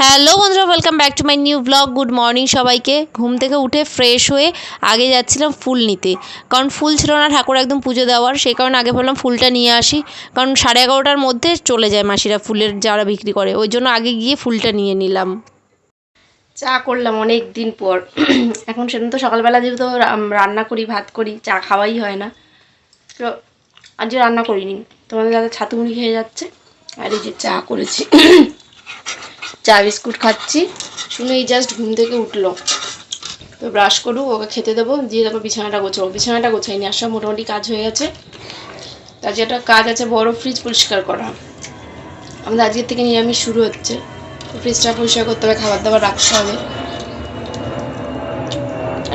Hello বন্ধুরা welcome back to my new blog good morning সবাইকে। ঘুম থেকে উঠে ফ্রেশ হয়ে আগে যাচ্ছিলাম ফুল নিতে। কারণ ফুল ছিল না, ঠাকুর একদম পুজো দেওয়ার। সেই কারণে আগে ভাবলাম ফুলটা নিয়ে আসি। কারণ সাড়ে এগারোটার মধ্যে চলে যায় মাসিরা ফুলের যারা বিক্রি করে। ওই জন্য আগে গিয়ে ফুলটা নিয়ে নিলাম। চা করলাম অনেক দিন পর। এখন সেদিন তো সকালবেলা যেহেতু রান্না করি, ভাত করি, চা খাওয়াই হয় না। তো আজকে রান্না করিনি। তোমাদের দাদা ছাতু মুড়ি খেয়ে যাচ্ছে। আর এই যে চা করেছি। চা বিস্কুট খাচ্ছি। শুনে এই জাস্ট ঘুম থেকে উঠল। তো ব্রাশ করুক ওকে খেতে দেবো। দিয়ে তারপর বিছানাটা গোছাবো। বিছানাটা গোছাইনি আর সব মোটামুটি কাজ হয়ে গেছে। তার যে একটা কাজ আছে, বড় ফ্রিজ পরিষ্কার করা। আমাদের আজকের থেকে নিরামিষ শুরু হচ্ছে। ফ্রিজটা পরিষ্কার করতে হবে খাবার দাবার রাখতে হবে।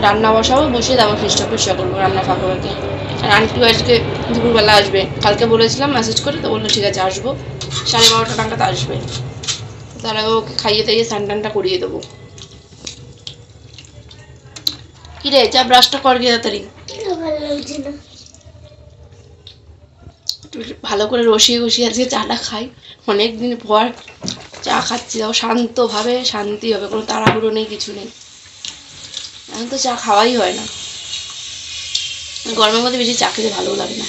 রান্না বসাবো, বসিয়ে তারপর ফ্রিজটা পরিষ্কার করব, রান্না ফাঁকা ফাঁকে আর আন্টিও আজকে দুপুরবেলা আসবে। কালকে বলেছিলাম মেসেজ করে, তো বলল ঠিক আছে, আসব। সাড়ে বারোটা টাকাতে আসবে। তার আগে ওকে খাইয়ে টাইয়ে স্নান করিয়ে দেবো। কি রে যা ব্রাশটা কর তাড়াতাড়ি। ভালো করে রসিয়ে গসিয়ে আজকে চাটা খাই। অনেক দিন পর চা খাচ্ছি, তাও শান্তভাবে শান্তি হবে, কোনো তাড়াহুড়ো নেই, কিছু নেই। এখন তো চা খাওয়াই হয় না। গরমের মধ্যে বেশি চা খেতে ভালো লাগে না।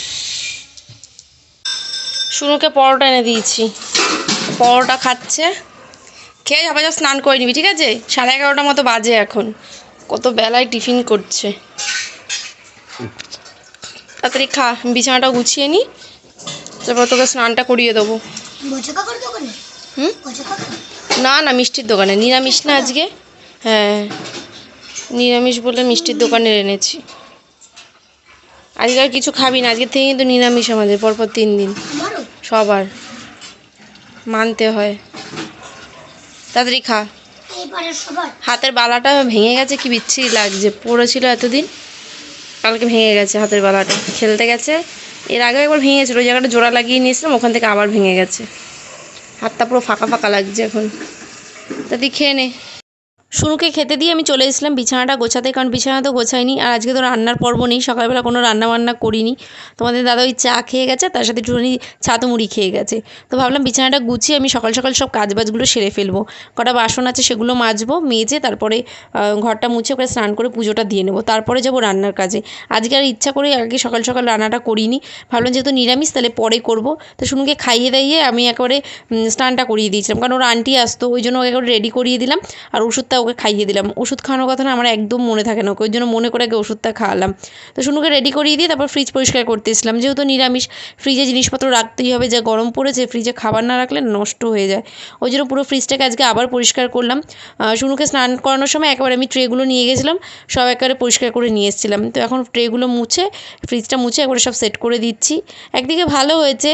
শুনুকে পরোটা এনে দিয়েছি। পরোটা খাচ্ছে। খেয়ে আবার যা স্নান করে নিবি ঠিক আছে? সাড়ে এগারোটার মতো বাজে এখন। কত বেলায় টিফিন করছে। তাড়াতাড়ি খা বিছানাটা গুছিয়ে নি। তারপর তোকে স্নানটা করিয়ে দেবো। হুম? না না মিষ্টির দোকানে। নিরামিষ না আজকে? হ্যাঁ। নিরামিষ বলে মিষ্টির দোকানে এনেছি। আজকে আর কিছু খাবি না আজকে থেকে কিন্তু নিরামিষ আমাদের পরপর তিন দিন। সবার। মানতে হয়। তাড়াতাড়ি খা হাতের বালাটা ভেঙে গেছে কি বিচ্ছি লাগছে। পড়েছিল এতদিন কালকে ভেঙে গেছে হাতের বালাটা। খেলতে গেছে এর আগে একবার ভেঙে গেছিল ওই জায়গাটা জোড়া লাগিয়ে নিয়েছিলাম ওখান থেকে আবার ভেঙে গেছে। হাতটা পুরো ফাঁকা ফাঁকা লাগছে এখন। তাদের খেয়ে নে। শুনুকে খেতে দিয়ে আমি চলে এসেছিলাম, বিছানাটা গোছাতে, কারণ বিছানা তো গোছাইনি, আর আজকে তো রান্নার পর্ব নেই, সকালবেলা কোনো রান্না বান্না করিনি। তোমাদের দাদা ওই চা খেয়ে গেছে, তার সাথে একটুখানি ছাতু মুড়ি খেয়ে গেছে। তো ভাবলাম বিছানাটা গুছিয়ে আমি সকাল সকাল সব কাজবাজগুলো সেরে ফেলব। কটা বাসন আছে সেগুলো মাজবো, মেজে তারপরে ঘরটা মুছে ওখানে স্নান করে পুজোটা দিয়ে নেব, তারপরে যাব রান্নার কাজে। আজকে আর ইচ্ছা করে আগে সকাল সকাল রান্নাটা করিনি, ভাবলাম যেহেতু নিরামিষ তাহলে পরে করব। তো শুনুকে খাইয়ে দাইয়ে আমি একেবারে স্নানটা করিয়ে দিয়েছিলাম, কারণ ওর আন্টি আসতো, ওই জন্য ওকে রেডি করিয়ে দিলাম, আর ওষুধটা ওকে খাইয়ে দিলাম। ওষুধ খাওয়ানোর কথা না আমার একদম মনে থাকে না। ওকে ওই জন্য মনে করে আগে ওষুধটা খাওয়ালাম। তো শুনুকে রেডি করিয়ে দিয়ে তারপর ফ্রিজ পরিষ্কার করতে এসেছিলাম যেহেতু নিরামিষ ফ্রিজে জিনিসপত্র রাখতেই হবে, যা গরম পড়েছে ফ্রিজে খাবার না রাখলে নষ্ট হয়ে যায়। ওই জন্য পুরো ফ্রিজটাকে আজকে আবার পরিষ্কার করলাম। শুনুকে স্নান করানোর সময় একেবারে আমি ট্রেগুলো নিয়ে গেছিলাম, সব একবারে পরিষ্কার করে নিয়ে এসেছিলাম। তো এখন ট্রেগুলো মুছে ফ্রিজটা মুছে একবারে সব সেট করে দিচ্ছি। একদিকে ভালো হয়েছে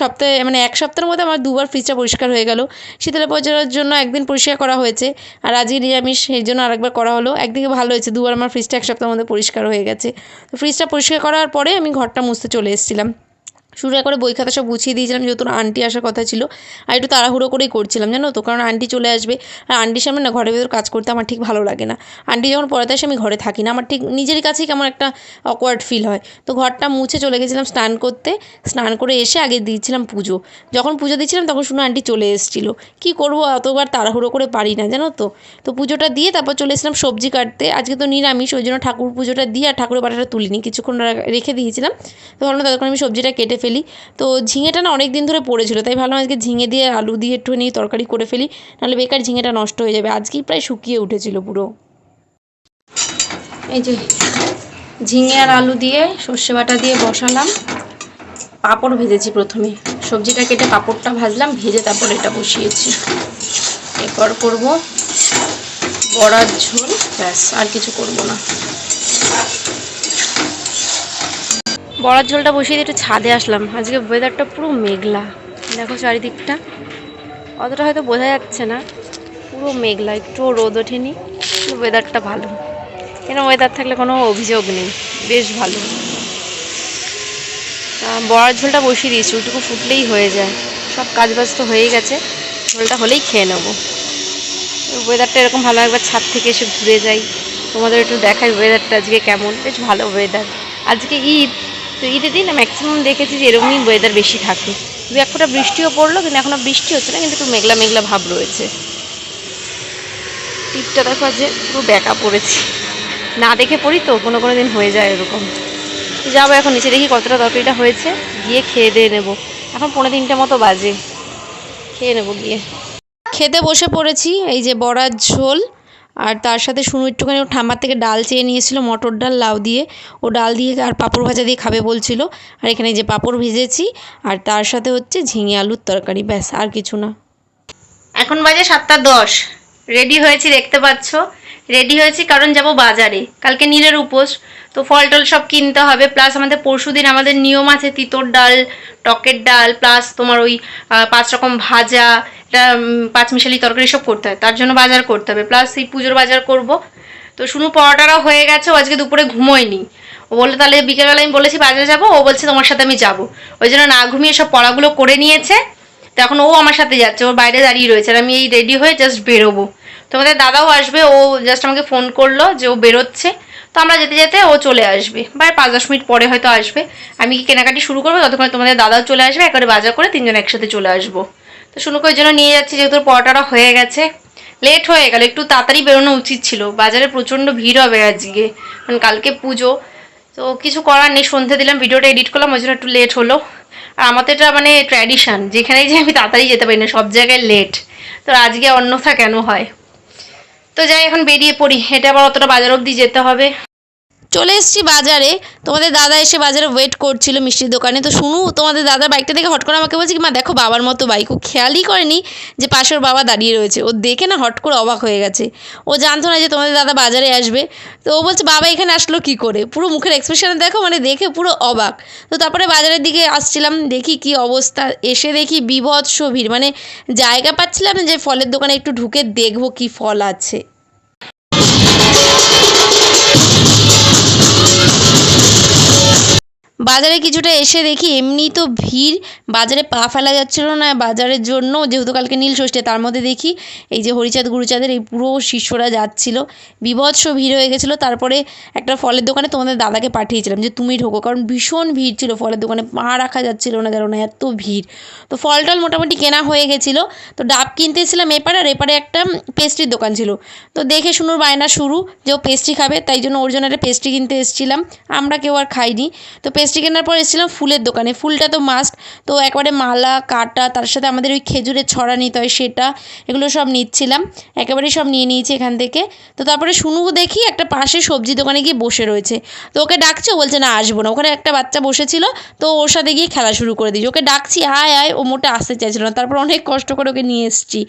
সপ্তাহে মানে এক সপ্তাহের মধ্যে আমার দুবার ফ্রিজটা পরিষ্কার হয়ে গেল। শীতলা পচার জন্য একদিন পরিষ্কার করা হয়েছে। আর আজকে নিরামিষ সেই জন্য আরেকবার করা হলো। একদিকে ভালো হয়েছে, দুবার আমার ফ্রিজটা এক সপ্তাহের মধ্যে পরিষ্কার হয়ে গেছে। তো ফ্রিজটা পরিষ্কার করার পরে আমি ঘরটা মুছতে চলে এসেছিলাম। শুরু করে বই খাতা সব গুছিয়ে দিয়েছিলাম, যেহেতু আন্টি আসার কথা ছিল। আর একটু তাড়াহুড়ো করেই করছিলাম, জানো তো? কারণ আন্টি চলে আসবে, আর আন্টির সামনে না ঘরের ভেতর কাজ করতে আমার ঠিক ভালো লাগে না। আন্টি যখন পড়াতে আসে, আমি ঘরে থাকি না। আমার ঠিক নিজের কাছেই কেমন একটা অকওয়ার্ড ফিল হয়। তো ঘরটা মুছে চলে গেছিলাম স্নান করতে। স্নান করে এসে আগে দিয়েছিলাম পুজো। যখন পুজো দিচ্ছিলাম তখন শুনে আন্টি চলে এসেছিল। কী করব, অতবার তাড়াহুড়ো করে পারি না, জানো তো? তো পুজোটা দিয়ে তারপর চলে এসেছিলাম সবজি কাটতে। আজকে তো নিরামিষ, ওই জন্য ঠাকুর পুজোটা দিয়ে আর ঠাকুরের বাটাটা তুলিনি। কিছুক্ষণ রেখে দিয়েছিলাম। তো ভাবলাম ততক্ষণ আমি সবজিটা কেটে ফেলি। তো ঝিঙেটা না অনেক দিন ধরে পড়েছিল, তাই ভাবলাম আজকে ঝিঙে দিয়ে আলু দিয়ে একটুখানি তরকারি করে ফেলি, নাহলে বেকার ঝিঙেটা নষ্ট হয়ে যাবে। আজকেই প্রায় শুকিয়ে উঠেছিল পুরো। এই যে ঝিঙে আর আলু দিয়ে সর্ষে বাটা দিয়ে বসালাম। পাঁপড় ভেজেছি প্রথমে। সবজিটা কেটে পাঁপড়টা ভাজলাম, ভেজে তারপর এটা বসিয়েছি। এরপর করব বড়ার ঝোল, ব্যাস, আর কিছু করব না। বড়ার ঝোলটা বসিয়ে দিয়ে একটু ছাদে আসলাম। আজকে ওয়েদারটা পুরো মেঘলা। দেখো চারিদিকটা। অতটা হয়তো বোঝা যাচ্ছে না। পুরো মেঘলা, একটু রোদ ওঠেনি ওয়েদারটা ভালো। এরকম ওয়েদার থাকলে কোনো অভিযোগ নেই। বেশ ভালো। বড়ার ঝোলটা বসিয়ে দিয়েছি, ওইটুকু ফুটলেই হয়ে যায়। সব কাজ বাজ তো হয়েই গেছে। ঝোলটা হলেই খেয়ে নেব। ওয়েদারটা এরকম ভালো একবার ছাদ থেকে এসে ঘুরে যাই। তোমাদের একটু দেখাই ওয়েদারটা আজকে কেমন। বেশ ভালো ওয়েদার আজকে ঈদ তো ঈদের দিন ম্যাক্সিমাম দেখেছি যে এরকমই ওয়েদার বেশি থাকে। দু এক ফোঁটা বৃষ্টিও পড়ল, কিন্তু এখনও বৃষ্টি হচ্ছে না, কিন্তু একটু মেঘলা মেঘলা ভাব রয়েছে। টিপটা দেখো যে পুরো ব্যাকা পড়েছি। না দেখে পড়ি তো, কোনো কোনো দিন হয়ে যায় এরকম। যাব এখন, নিচে দেখি কতটা তরকারিটা হয়েছে, গিয়ে খেয়ে দিয়ে নেব। এখন পনেরো তিনটে মতো বাজে। খেয়ে নেব গিয়ে। খেতে বসে পড়েছি, এই যে বড়ার ঝোল। আর তার সাথে শুনু একটুখানি ওর ঠাম্মার থেকে ডাল চেয়ে নিয়েছিল, মটর ডাল, লাউ দিয়ে। ও ডাল দিয়ে আর পাঁপড় ভাজা দিয়ে খাবে বলছিল। আর এখানে যে পাঁপড় ভিজেছি, আর তার সাথে হচ্ছে ঝিঙে আলুর তরকারি, ব্যাস, আর কিছু না। এখন বাজে সাতটা দশ। রেডি হয়েছি, দেখতে পাচ্ছ। রেডি হয়েছি, কারণ যাব বাজারে। কালকে নীলের উপোস, তো ফল টল সব কিনতে হবে প্লাস আমাদের পরশু দিন আমাদের নিয়ম আছে, তিতর ডাল, টকের ডাল প্লাস তোমার ওই পাঁচ রকম ভাজা, এটা পাঁচ মিশালি তরকারি সব করতে হয়, তার জন্য বাজার করতে হবে। প্লাস এই পুজোর বাজার করব। তো শুনু পরোটারা হয়ে গেছে, ও আজকে দুপুরে ঘুমোয়নি। ও বলল, তাহলে বিকেলবেলা আমি বলেছি বাজারে যাব, ও বলছে তোমার সাথে আমি যাব। ওই জন্য না ঘুমিয়ে সব পড়াগুলো করে নিয়েছে। তো এখন ও আমার সাথে যাচ্ছে, ওর বাইরে দাঁড়িয়ে রয়েছে আর আমি এই রেডি হয়ে জাস্ট বেরোবো। তোমাদের দাদাও আসবে, ও জাস্ট আমাকে ফোন করল যে ও বেরোচ্ছে, তো আমরা যেতে যেতে ও চলে আসবে। বা পাঁচ দশ মিনিট পরে হয়তো আসবে। আমি কি কেনাকাটি শুরু করব, ততক্ষণ তোমাদের দাদাও চলে আসবে, একবারে বাজার করে তিনজন একসাথে চলে আসব। তো শুনুকে ওই জন্য নিয়ে যাচ্ছি, যেহেতু পরোটাটা হয়ে গেছে। লেট হয়ে গেল, একটু তাড়াতাড়ি বেরোনো উচিত ছিল। বাজারে প্রচণ্ড ভিড় হবে আজকে, কারণ কালকে পুজো। তো কিছু করার নেই, সন্ধে দিলাম, ভিডিওটা এডিট করলাম, ওই জন্য একটু লেট হলো। আর আমাদের এটা মানে ট্র্যাডিশান যেখানেই যে আমি তাড়াতাড়ি যেতে পারি না, সব জায়গায় লেট তো আজকে অন্যথা কেন হয়? তো যাই, এখন বেরিয়ে পড়ি। এটা আবার অতটা বাজার অবধি যেতে হবে। চলে এসেছি বাজারে। তোমাদের দাদা এসে বাজারে ওয়েট করছিল মিষ্টির দোকানে। তো শুনু, তোমাদের দাদা বাইকটা দেখে হট করে আমাকে বলছে কি, মা, দেখো বাবার মতো বাইক ও খেয়ালই করেনি যে পাশের বাবা দাঁড়িয়ে রয়েছে। ও দেখে না হট করে অবাক হয়ে গেছে। ও জানতো না যে তোমাদের দাদা বাজারে আসবে। তো ও বলছে, বাবা এখানে আসলো কি করে? পুরো মুখের এক্সপ্রেশন দেখো মানে দেখে পুরো অবাক। তো তারপরে বাজারের দিকে আসছিলাম, দেখি কি অবস্থা। এসে দেখি বিভৎস ভিড় মানে জায়গা পাচ্ছিলাম যে ফলের দোকানে একটু ঢুকে দেখব কি ফল আছে। বাজারে কিছুটা এসে দেখি এমনি তো ভিড়। বাজারে পা ফেলা যাচ্ছিল না, বাজারের জন্য যেহেতু কালকে নীল ষষ্ঠী, তার মধ্যে দেখি এই যে হরিচাঁদ গুরুচাঁদের এই পুরো শিষ্যরা যাচ্ছিল। বিভৎস ভিড় হয়ে গেছিল। তারপরে একটা ফলের দোকানে তোমাদের দাদাকে পাঠিয়েছিলাম যে, তুমি ঢোকো। কারণ ভীষণ ভিড় ছিল ফলের দোকানে, পা রাখা যাচ্ছিল না কেন না এত ভিড়। তো ফল টল মোটামুটি কেনা হয়ে গেছিল। তো ডাব কিনতে এসেছিলাম এপারে, আর এপারে একটা পেস্ট্রির দোকান ছিল। তো দেখে শুনুর বায়না শুরু যে ও পেস্ট্রি খাবে, তাই জন্য ওর জন্য একটা পেস্ট্রি কিনতে এসেছিলাম। আমরা কেউ আর খাইনি। তো পেস্ট্রি কেনার পর এসেছিলাম ফুলের দোকানে। ফুলটা তো মাস্ট তো একবারে মালা, কাটা, তার সাথে আমাদের ওই খেজুরের ছড়া নিতে হয়, সেটা, এগুলো সব নিচ্ছিলাম। একেবারেই সব নিয়ে নিয়েছি এখান থেকে। তো তারপরে শুনু দেখি একটা পাশে সবজি দোকানে গিয়ে বসে রয়েছে। তো ওকে ডাকছে, ও বলছে, না, আসব না। ওখানে একটা বাচ্চা বসেছিল, তো ওর সাথে গিয়ে খেলা শুরু করে দিয়েছি। ওকে ডাকছি আয় আয় ও মোটে আসতে চাইছিল না। তারপর অনেক কষ্ট করে ওকে নিয়ে এসেছি।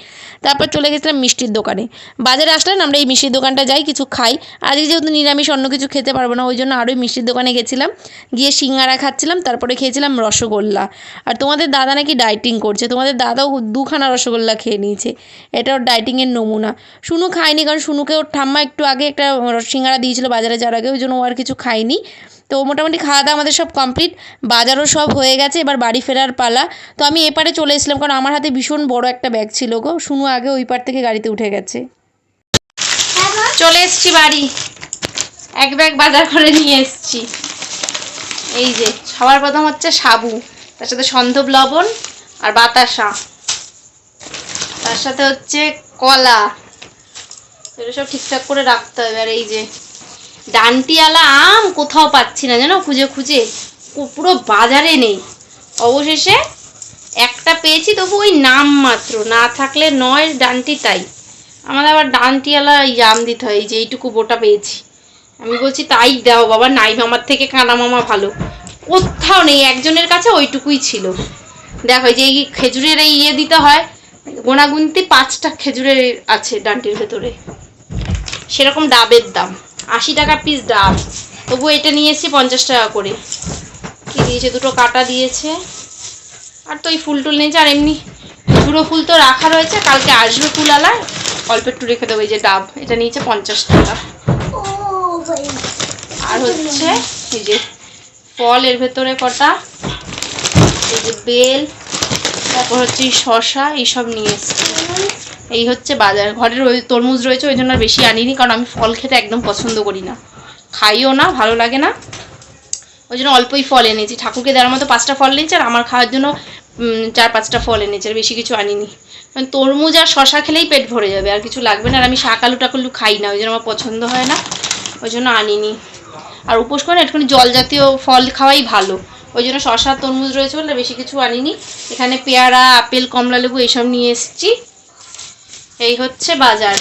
তারপর চলে গেছিলাম মিষ্টির দোকানে। বাজারে আসলেন আমরা এই মিষ্টির দোকানটা যাই, কিছু খাই। আজকে যেহেতু নিরামিষ, অন্য কিছু খেতে পারব না, ওই জন্য আরোই মিষ্টির দোকানে গেছিলাম। গিয়ে সিঙ্গারা খাচ্ছিলাম তারপরে খেয়েছিলাম রসগোল্লা। আর তোমাদের দাদা নাকি ডাইটিং করছে তোমাদের দাদাও দুখানা রসগোল্লা খেয়ে নিয়েছে। এটা ওর ডাইটিংয়ের নমুনা। শুনু খায়নি কারণ শুনুকে ওর ঠাম্মা একটু আগে একটা সিঙ্গারা দিয়েছিল বাজারে যাওয়ার আগে ওই জন্য ও আর কিছু খায়নি। তো মোটামুটি খাওয়া দাওয়া আমাদের সব কমপ্লিট বাজারও সব হয়ে গেছে এবার বাড়ি ফেরার পালা। তো আমি এপারে চলে এসেছিলাম কারণ আমার হাতে ভীষণ বড় একটা ব্যাগ ছিল গো। শুনু আগে ওই পার থেকে গাড়িতে উঠে গেছে। চলে এসছি বাড়ি। এক ব্যাগ বাজার করে নিয়ে এসছি। এই যে, সবার প্রথম হচ্ছে সাবু, তার সাথে সন্ধব লবণ আর বাতাসা। তার সাথে হচ্ছে কলা। এগুলো সব ঠিকঠাক করে রাখতে হবে। আর এই যে, ডান্টিওয়ালা আম কোথাও পাচ্ছি না, জানো? খুঁজে খুঁজে। পুরো বাজারে নেই। অবশেষে একটা পেয়েছি, তবু ওই নাম মাত্র। না থাকলে নয়, ডান্টি তাই। আমাদের আবার ডান্টিওয়ালা আম দিতে হয়। এই যে, এইটুকু বোটা পেয়েছি। আমি বলছি, তাই দাও বাবা, নাই মামার থেকে কানা মামা ভালো। কোথাও নেই, একজনের কাছে ওইটুকুই ছিল। দেখো যে এই খেজুরের এই ইয়ে দিতে হয় গোনাগুনতি পাঁচটা খেজুরের আছে ডান্টির ভেতরে। সেরকম ডাবের দাম। আশি টাকা পিস ডাব। তবু এটা নিয়ে এসেছি পঞ্চাশ টাকা করে। কি দিয়েছে? দুটো কাটা দিয়েছে। আর তো এই ফুল টুল নিয়েছে, আর এমনি পুরো ফুল তো রাখা রয়েছে, কালকে আসবে ফুলালা অল্প একটু রেখে দেবো, এই যে ডাব, এটা নিয়েছে পঞ্চাশ টাকা। আর হচ্ছে এই যে ফল এর ভেতরে কটা? এই যে বেল, তারপর হচ্ছে এই শশা এইসব নিয়ে এসছি। এই হচ্ছে বাজার। ঘরের ওই তরমুজ রয়েছে, ওই জন্য আর বেশি আনিনি, কারণ আমি ফল খেতে একদম পছন্দ করি না। খাইও না, ভালো লাগে না। ওই জন্য অল্পই ফল এনেছি। ঠাকুরকে দেওয়ার মতো পাঁচটা ফল নিয়েছি আর আমার খাওয়ার জন্য চার পাঁচটা ফল এনেছে, আর বেশি কিছু আনিনি। কারণ তরমুজ আর শশা খেলেই পেট ভরে যাবে, আর কিছু লাগবে না। আর আমি শাক, আলু টাকালু খাই না, ওই জন্য আমার পছন্দ হয় না। ওই জন্য আনিনি। আর উপোস করে একটুখানি জল জাতীয় ফল খাওয়াই ভালো। ওই জন্য শশা তরমুজ রয়েছে বলে বেশি কিছু আনিনি। এখানে পেয়ারা, আপেল, কমলা লেবু এইসব নিয়ে এসেছি। এই হচ্ছে বাজার।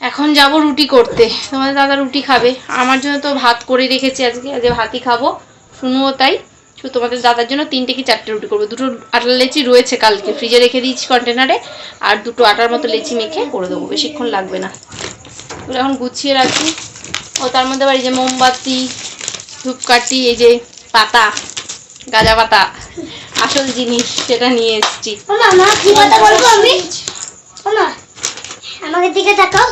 এখন যাব রুটি করতে। তোমাদের দাদা রুটি খাবে। আমার জন্য তো ভাত করে রেখেছি আজকে। আজকে ভাতই খাব। শুনুও তাই। শুধু তোমাদের দাদার জন্য তিনটে কি চারটে রুটি করব? দুটো আটার লেচি রয়েছে কালকে। ফ্রিজে রেখে দিয়েছি কন্টেনারে আর দুটো আটার মতো লেচি মেখে করে দেবো। বেশিক্ষণ লাগবে না। এগুলো এখন গুছিয়ে রাখি। ও তার মধ্যে আবার এই যে মোমবাতি ধূপকাঠি এই যে পাতা গাঁজা পাতা আসল জিনিস সেটা নিয়ে এসেছি। মামা মা কি কথা বলব আমি? মামা আমাকে দিকে তাকাও।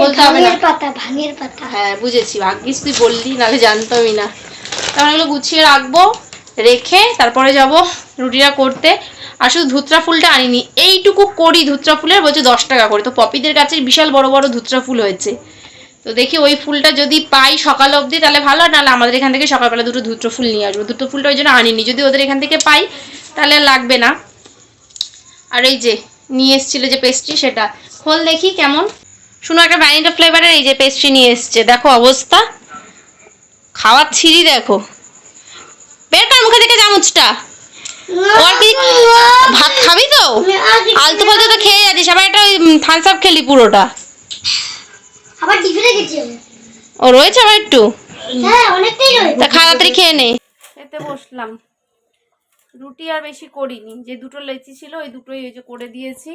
বলতে হবে না। পাতা ভাঙের পাতা। হ্যাঁ বুঝেছি ভাগ্যিস তুই বললি নাহলে জানতামই না। তাহলে এগুলো গুছিয়ে রাখব রেখে তারপরে যাব রুটিটা করতে। আর শুধু ধুতরা ফুলটা আনিনি, এইটুকু করি ধুতরা ফুলের বলছে দশ টাকা করে। তো পপিদের কাছে বিশাল বড় বড় ধুতরা ফুল হয়েছে। তো দেখি ওই ফুলটা যদি পাই সকাল অবধি, তাহলে ভালো, আর নাহলে আমাদের এখান থেকে সকালবেলা দুটো ধুত্র ফুল নিয়ে আসব। দুটো ফুলটা ওই জন্য আনিনি, যদি ওদের এখান থেকে পাই, তাহলে লাগবে না। আর এই যে, নিয়ে এসেছিল যে পেস্ট্রি সেটা। খোল দেখি কেমন। শুনো একটা ভ্যানিলা ফ্লেভারের এই যে পেস্ট্রি নিয়ে এসছে। দেখো অবস্থা। খাওয়ার ছিঁড়ি দেখো। কর মুখে থেকে চামচটা ওর কি ভাত খাবি তো? আলতু ফালতু তো খেয়ে যাচ্ছিস। আবার একটা থামস আপ খেলি পুরোটা। আবার টিফিনে গেছি ও রয়েছে আবার একটু? হ্যাঁ অনেকটাই রয়েছে। তা তাড়াতাড়ি খেয়ে নে। খেতে বসলাম। রুটি আর বেশি করিনি। যে দুটো লেচি ছিল ওই দুটোই ওই যে করে দিয়েছি।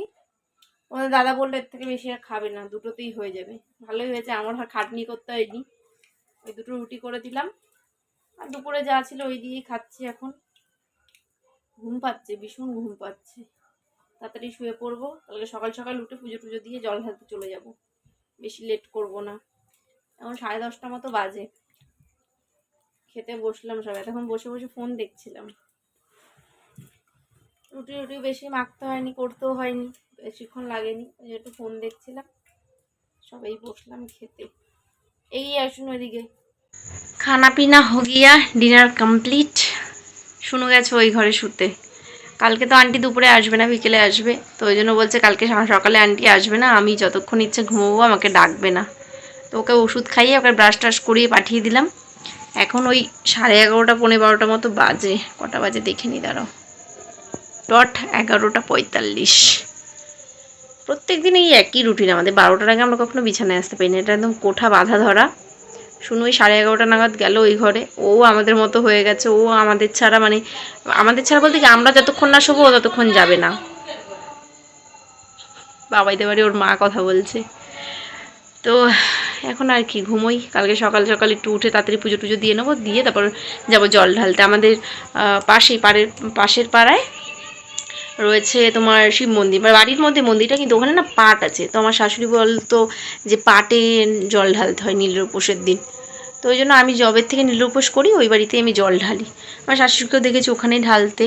ওদের দাদা বলল এর থেকে বেশি আর খাবে না। দুটোতেই হয়ে যাবে। ভালোই হয়েছে। আমার আর খাটনি করতে হয়নি। ওই দুটো রুটি করে দিলাম। আর দুপুরে যা ছিল ওই দিয়েই খাচ্ছি এখন। ঘুম পাচ্ছে, ভীষণ ঘুম পাচ্ছে। তাড়াতাড়ি শুয়ে পড়ব কালকে সকাল সকাল উঠে পুজো টুজো দিয়ে জল ঢালতে চলে যাব। বেশি লেট করব না। এখন সাড়ে দশটা মতো বাজে। খেতে বসলাম সব এতক্ষণ বসে বসে ফোন দেখছিলাম। রুটি রুটি বেশি মাখতে হয়নি, করতেও হয়নি, বেশিক্ষণ লাগেনি একটু ফোন দেখছিলাম। সবাই বসলাম খেতে। এই আসুন ওইদিকে। খানা পিনা হো গিয়া ডিনার কমপ্লিট শুনু গেছে ওই ঘরে শুতে। কালকে তো আন্টি দুপুরে আসবে না, বিকেলে আসবে। তো ওই জন্য বলছে কালকে সকালে আন্টি আসবে না, আমি যতক্ষণ ইচ্ছে ঘুমোবো আমাকে ডাকবে না। তো ওকে ওষুধ খাইয়ে ওকে ব্রাশ টাশ করিয়ে পাঠিয়ে দিলাম। এখন ওই সাড়ে এগারোটা পনেরো বারোটার মতো বাজে। কটা বাজে দেখে নি, দাঁড়াও। ডট এগারোটা পঁয়তাল্লিশ। প্রত্যেক দিন এই একই রুটিন আমাদের। বারোটার আগে আমরা কখনো বিছানায় আসতে পারি না। এটা একদম কোঠা বাঁধা ধরা। শুনো ওই সাড়ে এগারোটা নাগাদ গেল ওই ঘরে। ও আমাদের মতো হয়ে গেছে। ও আমাদের ছাড়া মানে আমাদের ছাড়া বলতে কি, আমরা যতক্ষণ না শোবো, ও ততক্ষণ যাবে না। বাবাইতে বাড়ি ওর মা কথা বলছে। তো এখন আর কি, ঘুমোই। কালকে সকাল সকাল একটু উঠে তাড়াতাড়ি পুজো টুজো দিয়ে নেব, দিয়ে তারপর যাব জল ঢালতে। আমাদের পাশেই, পাড়ের, পাশের পাড়ায় রয়েছে তোমার শিব মন্দির। মানে বাড়ির মধ্যে মন্দিরটা কিন্তু ওখানে না পাট আছে। তো আমার শাশুড়ি বলতো যে পাটে জল ঢালতে হয় নীলের উপোসের দিন। তো ওই জন্য আমি জবের থেকে নীলের উপোস করি, ওই বাড়িতে আমি জল ঢালি। আমার শাশুড়িকেও দেখেছি ওখানেই ঢালতে।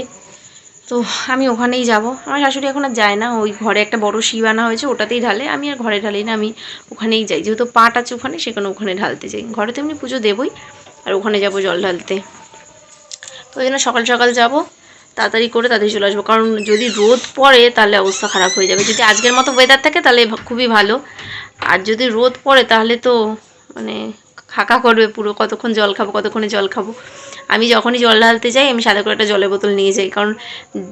তো আমি ওখানেই যাব। আমার শাশুড়ি এখন আর যায় না। ওই ঘরে একটা বড় শিব আনা হয়েছে, ওটাতেই ঢালে। আমি আর ঘরে ঢালি না, আমি ওখানেই যাই। যেহেতু পাট আছে ওখানে, সেখানে ওখানে ঢালতে যাই। ঘরে তো এমনি পুজো দেবই, আর ওখানে যাব জল ঢালতে। তো ওই জন্য সকাল সকাল যাব। তাড়াতাড়ি করে তাদের চলে আসব। কারণ যদি রোদ পড়ে, তাহলে অবস্থা খারাপ হয়ে যাবে। যদি আজকের মতো ওয়েদার থাকে, তাহলে খুবই ভালো। আর যদি রোদ পড়ে, তাহলে তো মানে খাকা করবে পুরো। কতক্ষণ জল খাব, কতক্ষণে জল খাব? আমি যখনই জল ঢালতে যাই, আমি সাদা করে একটা জলের বোতল নিয়ে যাই। কারণ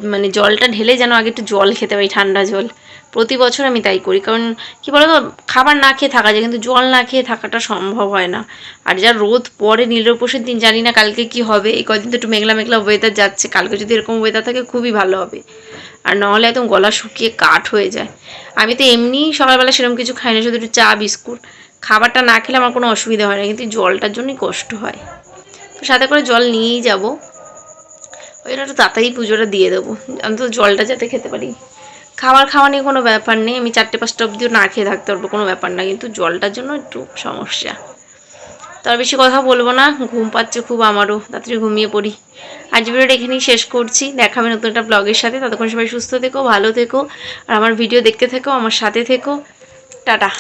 মানে জলটা ঢেলে যেন আগে একটু জল খেতে পারি, ঠান্ডা জল। প্রতি বছর আমি তাই করি। কারণ কি বলতো? খাবার না খেয়ে থাকা যায়, কিন্তু জল না খেয়ে থাকাটা সম্ভব হয় না। আর যা রোদ পড়ে নীলপোষের দিন, জানি না কালকে কি হবে। এই কদিন তো একটু মেঘলা মেঘলা ওয়েদার যাচ্ছে, কালকে যদি এরকম ওয়েদার থাকে খুবই ভালো হবে। আর নাহলে একদম গলা শুকিয়ে কাঠ হয়ে যায়। আমি তো এমনি সকালবেলা সেরকম কিছু খাই না, শুধু একটু চা, বিস্কুট। খাবারটা না খেলে আমার কোনো অসুবিধা হয় না, কিন্তু জলটার জন্যই কষ্ট হয়। তো সাথে করে জল নিয়েই যাব। ওই জন্য একটু তাড়াতাড়ি পুজোটা দিয়ে দেবো। আমি তো জলটা যাতে খেতে পারি। খাবার খাওয়া নিয়ে কোনো ব্যাপার নেই। আমি চারটে পাঁচটা অবধিও না খেয়ে থাকতে পারব, কোনো ব্যাপার না। কিন্তু জলটার জন্য একটু সমস্যা। তো আর বেশি কথা বলব না। ঘুম পাচ্ছে খুব আমারও। তাড়াতাড়ি ঘুমিয়ে পড়ি। আজ ভিডিওটা এখানেই শেষ করছি। দেখাবে নতুন একটা ব্লগের সাথে। ততক্ষণ সবাই সুস্থ থেকো, ভালো থেকো। আর আমার ভিডিও দেখতে থেকো, আমার সাথে থেকো। টাটা।